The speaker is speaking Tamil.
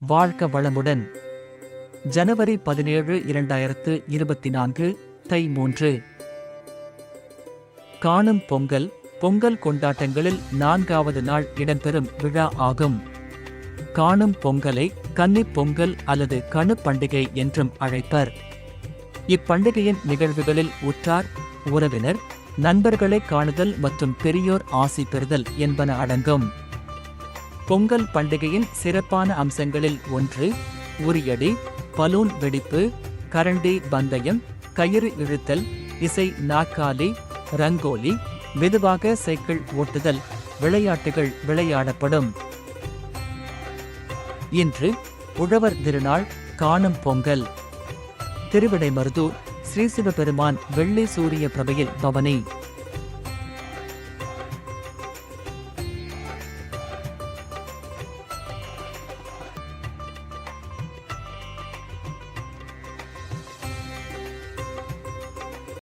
வாழ்க வளமுடன். ஜனவரி பதினேழு இரண்டாயிரத்து இருபத்தி நான்கு தை மூன்று. காணும் பொங்கல் பொங்கல் கொண்டாட்டங்களில் நான்காவது நாள் இடம்பெறும் விழா ஆகும். காணும் பொங்கலை கன்னிப்பொங்கல் அல்லது கணு பண்டிகை என்றும் அழைப்பர். இப்பண்டிகையின் நிகழ்வுகளில் உற்றார் உறவினர் நண்பர்களை காணுதல் மற்றும் பெரியோர் ஆசி பெறுதல் என்பன அடங்கும். பொங்கல் பண்டிகையின் சிறப்பான அம்சங்களில் ஒன்று உரியடி பலூன் வெடிப்பு கரண்டி பந்தயம் கயிறு இழுத்தல் இசை நாற்காலி ரங்கோலி மெதுவாக சைக்கிள் ஓட்டுதல் விளையாட்டுகள் விளையாடப்படும். இன்று உழவர் திருநாள் காணும் பொங்கல். திருவிடைமருதூர் ஸ்ரீ சிவபெருமான் வெள்ளி சூரிய பிரபையில் பவனி.